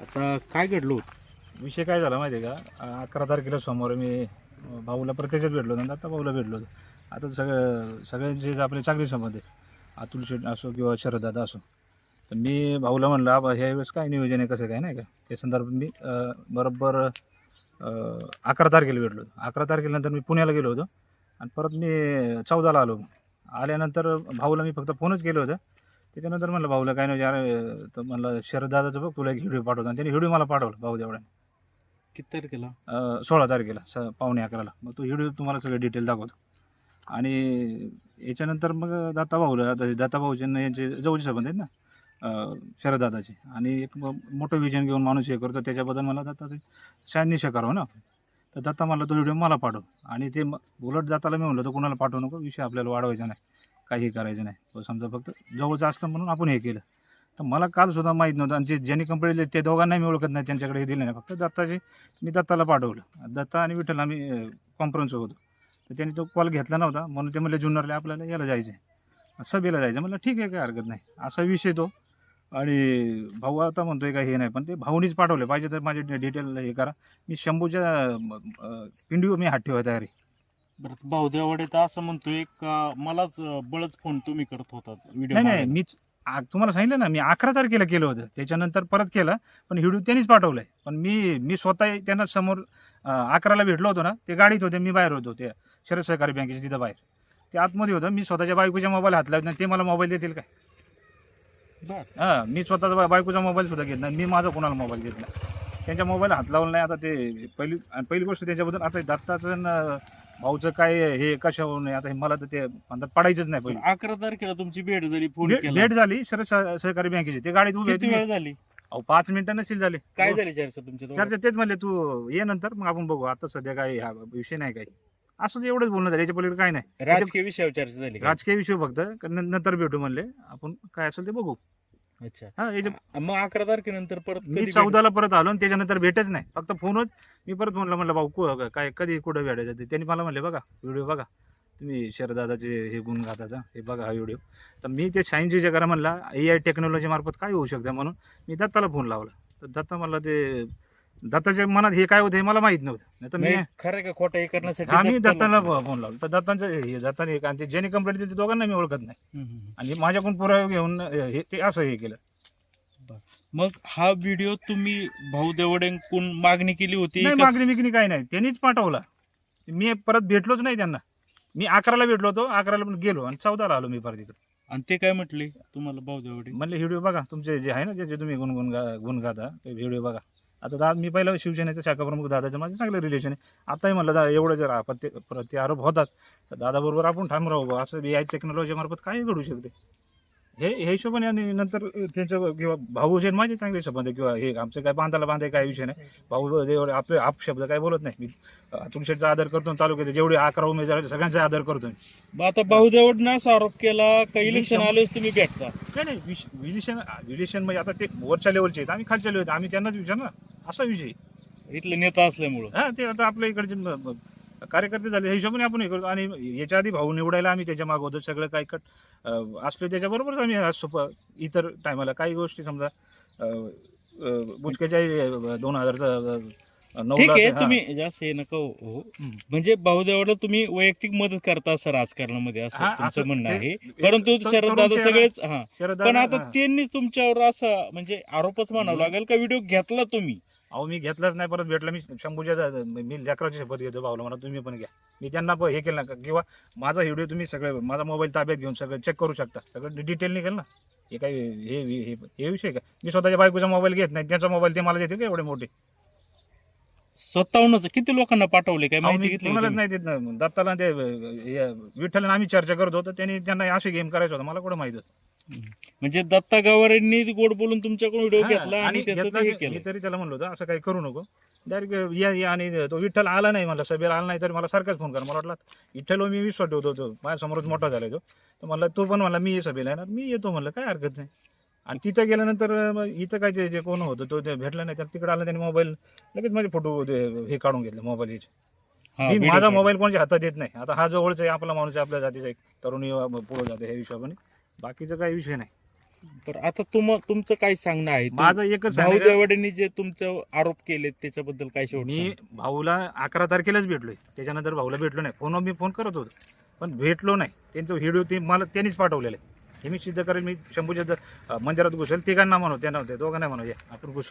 आता काय घडलो विषय काय झाला माहिती आहे का अकरा तारखेला समोर मी भाऊला प्रत्यक्षात भेटलो होतो आणि आता भाऊला भेटलो होतो. आता सगळं सगळ्यांचे आपले चांगले संबंध आहे अतुल शेट असो किंवा शरददादा असो तर मी भाऊला म्हणलं आबा ह्या वेळेस काय नियोजन आहे कसं काय नाही का? त्या संदर्भात मी बरोबर अकरा तारखेला भेटलो होतो. अकरा तारखेनंतर मी पुण्याला गेलो होतो आणि परत मी चौदाला आलो. आल्यानंतर भाऊला मी फक्त फोनच केलं होतं. त्याच्यानंतर म्हणलं भाऊला काय नाही यार तर म्हणलं शरददादाचं बघ तुला एक व्हिडिओ पाठवतो. आणि त्याने व्हिडिओ मला पाठवला भाऊ तेवढ्या किती तारखेला? अ, सोळा तारखेला स पावणे अकराला. मग तो व्हिडिओ तुम्हाला सगळे डिटेल दाखवतो. आणि याच्यानंतर मग दाता भाऊला आता दाता भाऊचे यांचे जवळचे संबंध आहेत ना अ, शरददादाचे. आणि एक म- मोठं विजन घेऊन माणूस हे करतो त्याच्याबद्दल मला दाता ते शहानिशा करावं ना. तर दाता मला तो व्हिडिओ मला पाठव. आणि ते म- उलट दाताला मी म्हणलं तर कोणाला पाठवू नको विषय आपल्याला वाढवायचा नाही. काही करायचं नाही. समजा फक्त जवळचं असतं म्हणून आपण हे केलं. तर मला काल सुद्धा माहीत नव्हतं आणि जे ज्यांनी कंपनी दिले ते दोघांना मी ओळखत नाही त्यांच्याकडे हे दिलं नाही. फक्त दत्ताचे मी दत्ताला पाठवलं. दत्ता आणि विठ्ठल आम्ही कॉन्फरन्स होतो. तर त्यांनी तो कॉल घेतला नव्हता. म्हणून ते म्हणले जुन्नरला आपल्याला याला जायचं आहे सभेला जायचं. म्हटलं ठीक आहे काय हरकत नाही. असा विषय तो. आणि भाऊ आता म्हणतोय का हे नाही पण ते भाऊनीच पाठवले. पाहिजे तर माझे डिटेल हे करा. मी शंभूच्या पिंडीवर मी हात ठेवाय तयारी बरं भाऊदेवाडे तर असं म्हणतोय का मलाच बळच फोन तुम्ही करत होतात व्हिडिओ नाही नाही मीच आ- तुम्हाला सांगितलं ना मी अकरा तारखेला केलं होतं. त्याच्यानंतर परत केलं पण व्हिडिओ त्यांनीच पाठवलाय. पण मी मी स्वतः त्यांना समोर अं, अकराला भेटलो होतो ना ते गाडीत होते मी बाहेर होतो ते शरद सहकारी बँकेच्या तिथं बाहेर. ते आतमध्ये होतं मी स्वतःच्या बायकोच्या मोबाईल हात लावत नाही ते मला मोबाईल देतील काय? बरं. हां मी स्वतःचा बा- बायकोचा मोबाईल सुद्धा घेत नाही मी माझा कोणाला मोबाईल घेत नाही. त्यांच्या मोबाईल हात लावला नाही आता ते पहिली आणि पहिली गोष्ट त्याच्याबद्दल आता दत्ताचं न भाऊचं काय हे कशावरून आहे? आता हे मला तर ते म्हणतात पडायचंच नाही पहिली. अकरा तारखेला तुमची भेट झाली फोन भेट केला. भेट झाली शरद सह- सहकारी बँकेची ते गाडीत उभे किती झाली? अहो पाच मिनिटं नसेल झाले. काय झाली चर्चा तुमच्या? चर्चा तेच म्हणले तू ये नंतर मग आपण बघू. आता सध्या काय हा विषय नाही काही. असं एवढंच बोलणं झालं. याच्या पलीकडे काय नाही. राजकीय विषयावर चर्चा झाली का? राजकीय विषय फक्त. क- न- नंतर भेटू म्हणले. आपण काय असेल ते बघू. अच्छा. हा याच्या मग अकरा तारखेनंतर परत मी कधी चौदाला परत आलो आणि त्याच्यानंतर भेटच नाही. फक्त फोनच मी परत म्हणलं म्हणलं भाऊ कु- काय कधी कुठं भेटायचं ते? त्यांनी मला म्हणले बघा व्हिडिओ बघा. तुम्ही शरदादाचे हे गुण गातात हा, हे बघा हा व्हिडिओ तर मी ते सायन्सचे जे करा म्हणला ए आय टेक्नॉलॉजी मार्फत काय होऊ शकतं म्हणून? मी दत्ताला फोन लावला. तर दत्ता म्हणला ते दत्ताच्या मनात हे काय होतं हे मला माहीत नव्हतं. नाही तर मी नाही, खरं का खोटं हे करण्यासाठी आम्ही दत्ताला- फोन लावला. तर दत्तांचं हे दत्ताने आणि ते ज्यांनी कंप्लेंट दिली ते दोघांना मी ओळखत नाही. हम्म, हम्म, हम्म. आणि माझ्याकडून पुरावे घेऊन हे ते असं हे केलं. मग हा व्हिडिओ तुम्ही भाऊ देवडेंकडून मागणी केली होती नाही का- मागणी मिगणी काही नाही. त्यांनीच पाठवला. मी परत भेटलोच नाही त्यांना. मी अकराला भेटलो होतो. अकराला पण गेलो आणि चौदाला आलो मी परत इकडे. आणि ते काय म्हटले तुम्हाला भाऊ देवडे? म्हणले व्हिडिओ बघा. तुमचे जे आहे ना जे जे तुम्ही गुणगुण गा गुण गाता ते व्हिडिओ बघा. आता दा मी पहिला शिवसेनेचा शाखाप्रमुख दादाच्या माझे चांगले चांगलं रिलेशन आहे आताही म्हणलं दा एवढं जर आपत्ती प्रत्यारोप आरोप होतात तर दादाबरोबर आपण ठाम राहू बुवा. असं ए आय टेक्नॉलॉजीमार्फत काही घडू शकते हे हे हिशोबाने आणि नंतर त्यांचं किंवा भाऊ जे माझे चांगले संबंध आहे किंवा हे आमचं काय बांधायला बांधाय काय विषय नाही. भाऊ एवढे आपले आप शब्द काय बोलत नाही. मी अतुल शेठचा आदर करतो तालुक्यात जेवढे अकरा उमेदवार सगळ्यांचा आदर करतो आता भाऊ देवडनं असा आरोप केला का इलेक्शन आलेच तुम्ही भेटता. नाही नाही विलिशन विलिशन म्हणजे आता ते वरच्या लेवलचे आहेत. आम्ही खालच्या लेवल आम्ही त्यांनाच विचार ना. असा विषय इथले नेता असल्यामुळं. हा ते आता आपल्या इकडचे कार्यकर्ते झाले हिशोबाने आपण हे करतो. आणि याच्या आधी भाऊ निवडायला आम्ही त्याच्या मागं होतो. सगळं काय कट असलो त्याच्याबरोबरच आम्ही असतो इतर टायमाला काही गोष्टी समजा अं, दोन हजार ठीक आहे तुम्ही जास्त हे नका हो. म्हणजे भाऊ देवडला तुम्ही वैयक्तिक मदत करता असं राजकारणामध्ये असं तुमचं म्हणणं आहे. परंतु शरद दादा सगळेच हा. पण आता त्यांनीच तुमच्यावर असा म्हणजे आरोपच म्हणावं लागेल का? व्हिडिओ घेतला तुम्ही? अहो मी घेतलाच नाही परत भेटला. मी शंभूच्या मी लेकराची शपथ घेतो भाऊला म्हणा तुम्ही पण घ्या. मी त्यांना प- हे केलं ना किंवा माझा व्हिडिओ तुम्ही सगळे माझा मोबाईल ताब्यात घेऊन सगळं चेक करू शकता. सगळं डिटेल निघेल ना. हे काय हे हे हे- विषय का? मी स्वतःच्या बायकोचा मोबाईल घेत नाही त्यांचा मोबाईल ते मला देते का एवढे मोठे? स्वतःहूनच. किती लोकांना पाठवले काय? माहिती घेतली कोणालाच? नाही देत ना. दत्ताला ते विठ्ठल आम्ही चर्चा करत होतो त्यांनी त्यांना असे गेम करायचं होतं. मला कुठं माहीत होतं? म्हणजे दत्ता गावारेंनी गोड बोलून तुमच्याकडून व्हिडिओ हा, घेतला आणि त्याचं घेतला ते हे की- केलं. मी तरी त्याला म्हणलो होतं असं काही करू नको. डायरेक्ट या या आणि तो विठ्ठल आला नाही मला सभेला आला नाही तर मला सारखाच फोन कर. मला वाटलं विठ्ठल मी विश्वास ठेवतो तो माझ्यासमोरच मोठा झाला तो. तर म्हणला तो पण म्हणला मी ये सभेला येणार. मी येतो म्हणलं काय हरकत नाही. आणि तिथं गेल्यानंतर मग इथं काय ते जे कोण होतं तो ते भेटला नाही. तर तिकडे आला त्याने मोबाईल लगेच माझे फोटो हे काढून घेतले मोबाईल हा, मी video माझा. मोबाईल कोणाच्या हातात देत नाही. आता हा जवळचा आहे आपला माणूस आहे आपल्या जातीचा एक तरुणी पुढे जाते ह्या हिशोबाने. बाकीचा काही विषय नाही. तर आता तुम तुमचं काय सांगणं आहे? माझं एकच भाऊ सांगणं आहे जे तुमचे आरोप केले त्याच्याबद्दल काय शेवट मी भाऊला अकरा तारखेलाच भेटलोय. त्याच्यानंतर भाऊला भेटलो नाही. फोनवर मी फोन करत होतो. पण भेटलो नाही. त्यांचं व्हिडिओ ते मला त्यांनीच पाठवलेलं आहे. हे मी सिद्ध करेल मी शंभूच्या द- अं, मंदिरात घुसेल. तिघांना म्हणू त्यांना होते दोघांना म्हणू या आपण घुसू.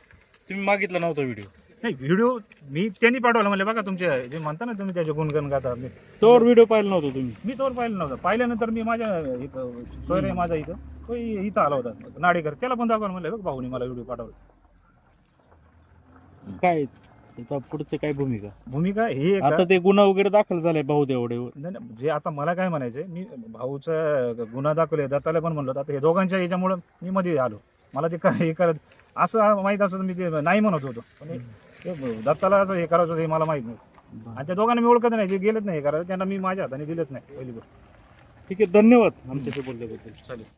तुम्ही मागितला नव्हता व्हिडिओ. नाही व्हिडिओ मी त्यांनी पाठवला म्हणले बघा तुमचे जे म्हणता ना तुम्ही त्याचे गुणगण गाता मी तोवर व्हिडिओ पाहिला नव्हता तुम्ही. मी तोवर पाहिलं नव्हतं. पाहिल्यानंतर मी माझ्या इथं सोयर आहे माझा इथं तो इ- इथं आला होता नाडेकर. त्याला पण दाखवा म्हणलं बघ भाऊनी मला व्हिडिओ पाठवला. काय आता पुढचं काय भूमिका? भूमिका ही एक आता ते गुन्हा वगैरे दाखल झालाय भाऊ देवडेवर. नाही, नाही, जे आता मला काय म्हणायचंय मी भाऊचा गुन्हा दाखवले दत्ताला पण म्हणलो होतं. आता हे दोघांच्या याच्यामुळं मी मध्ये आलो. मला ते काय हे करत असं माहीत असं मी ते नाही म्हणत होतो. पण हे- हे दत्ताला असं हे करायचं होतं हे मला माहीत नाही आणि त्या दोघांना मी ओळखत नाही जे गेलेत नाही हे करायला त्यांना मी माझ्या हाताने दिलेच नाही पहिली गोष्ट. ठीक आहे धन्यवाद आमच्याशी बोलल्याबद्दल. चालेल.